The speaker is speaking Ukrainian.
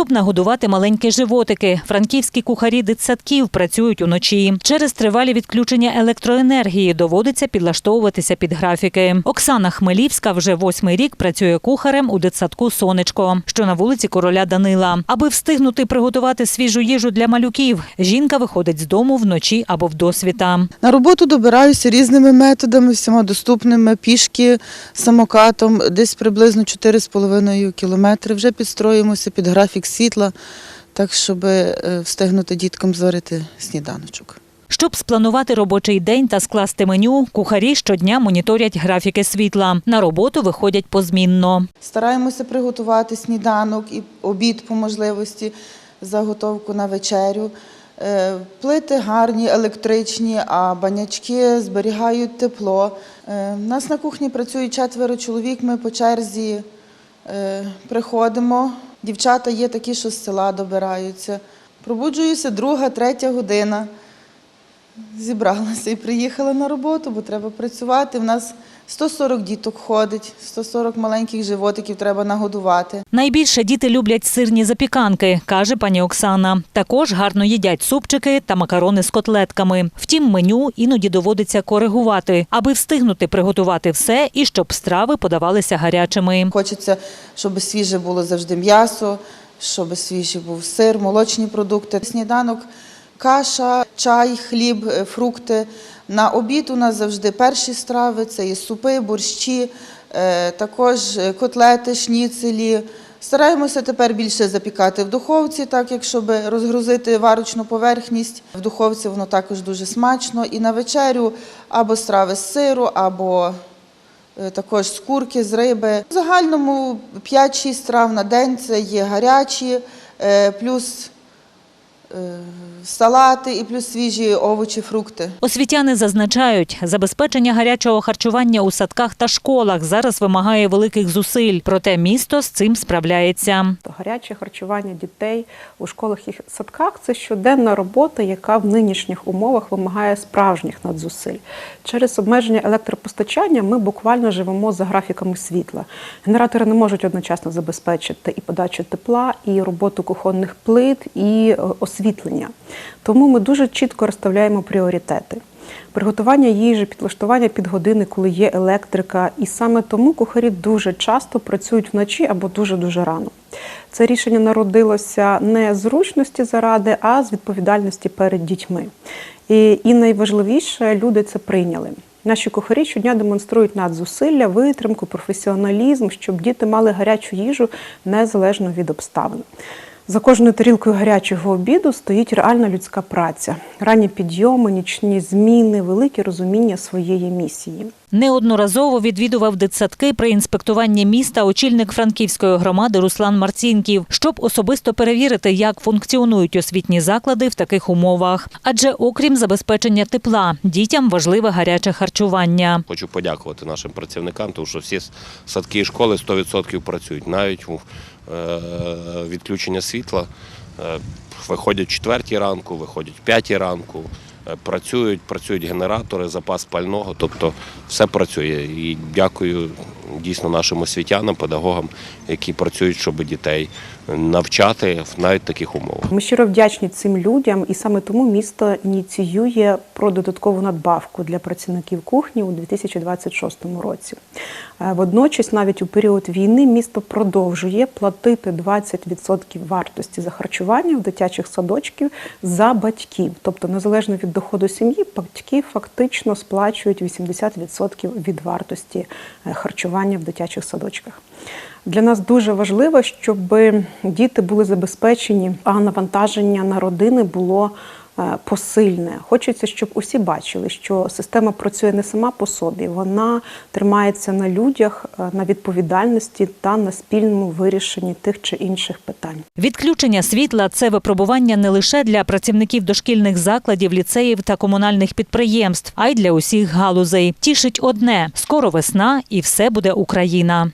Щоб нагодувати маленькі животики, франківські кухарі дитсадків працюють уночі. Через тривалі відключення електроенергії доводиться підлаштовуватися під графіки. Оксана Хмелівська вже восьмий рік працює кухарем у дитсадку Сонечко, що на вулиці короля Данила. Аби встигнути приготувати свіжу їжу для малюків, жінка виходить з дому вночі або вдосвіта. На роботу добираюся різними методами, всіма доступними, пішки, самокатом, десь приблизно 4,5 кілометри. Вже підстроїмося під графік світла, так щоб е, встигнути діткам зварити сніданочок. Щоб спланувати робочий день та скласти меню, кухарі щодня моніторять графіки світла. На роботу виходять позмінно. Стараємося приготувати сніданок і обід по можливості, заготовку на вечерю. Е, Плити гарні, електричні, а банячки зберігають тепло. Е, У нас на кухні працює четверо чоловік, ми по черзі е, приходимо. Дівчата є такі, що з села добираються. Пробуджуюся друга, третя година. Зібралася і приїхала на роботу, бо треба працювати. У нас 140 діток ходить, 140 маленьких животиків треба нагодувати. Найбільше діти люблять сирні запіканки, каже пані Оксана. Також гарно їдять супчики та макарони з котлетками. Втім, меню іноді доводиться коригувати, аби встигнути приготувати все і щоб страви подавалися гарячими. Хочеться, щоб свіже було завжди м'ясо, щоб свіжий був сир, молочні продукти. Сніданок, каша, чай, хліб, е, фрукти. На обід у нас завжди перші страви це і супи, борщі, е, також е, котлети, шніцелі. Стараємося тепер більше запікати в духовці, так як розгрузити варочну поверхність. В духовці воно також дуже смачно. І на вечерю або страви з сиру, або також з курки, з риби. В загальному 5-6 страв на день це є гарячі, плюс салати і плюс свіжі овочі, фрукти. Освітяни зазначають, забезпечення гарячого харчування у садках та школах зараз вимагає великих зусиль. Проте місто з цим справляється. Гаряче харчування дітей у школах і садках це щоденна робота, яка в нинішніх умовах вимагає справжніх надзусиль. Через обмеження електропостачання ми буквально живемо за графіками світла. Генератори не можуть одночасно забезпечити і подачу тепла, і роботу кухонних плит, і е, освітлення. Тому ми дуже чітко розставляємо пріоритети. Приготування їжі, підлаштування під години, коли є електрика, і саме тому кухарі дуже часто працюють вночі або дуже дуже рано. Це рішення народилося не з зручності заради, а з відповідальності перед дітьми. І, і найважливіше, люди це прийняли. Наші кухарі щодня демонструють надзусилля, витримку, професіоналізм, щоб діти мали гарячу їжу незалежно від обставин. За кожною тарілкою гарячого обіду стоїть реальна людська праця, ранні підйоми, нічні зміни, велике розуміння своєї місії. Неодноразово відвідував дитсадки при інспектуванні міста очільник франківської громади Руслан Марцінків, щоб особисто перевірити, як функціонують освітні заклади в таких умовах. Адже, окрім забезпечення тепла, дітям важливе гаряче харчування. Хочу подякувати нашим працівникам, тому що всі садки і школи 100% працюють. Навіть відключення світла е, виходять четвертій ранку, виходять п'ятій ранку. е, Працюють, працюють генератори, запас пального, тобто все працює. І дякую дійсно нашим освітянам, педагогам, які працюють, щоб дітей навчати в навіть таких умовах. Ми щиро вдячні цим людям, і саме тому місто ініціює про додаткову надбавку для працівників кухні у 2026 році. Е, Водночас, навіть у період війни, місто продовжує платити 20% вартості за харчування в дитячих садочків за батьків. Тобто, незалежно від доходу сім'ї, батьки фактично сплачують 80% від вартості е, харчування в дитячих садочках. Для нас дуже важливо, щоб діти були забезпечені, а навантаження на родини було е, посильне. Хочеться, щоб усі бачили, що система працює не сама по собі, вона тримається на людях, е, на відповідальності та на спільному вирішенні тих чи інших питань. Відключення світла це випробування не лише для працівників дошкільних закладів, ліцеїв та комунальних підприємств, а й для усіх галузей. Тішить одне: скоро весна, і все буде Україна.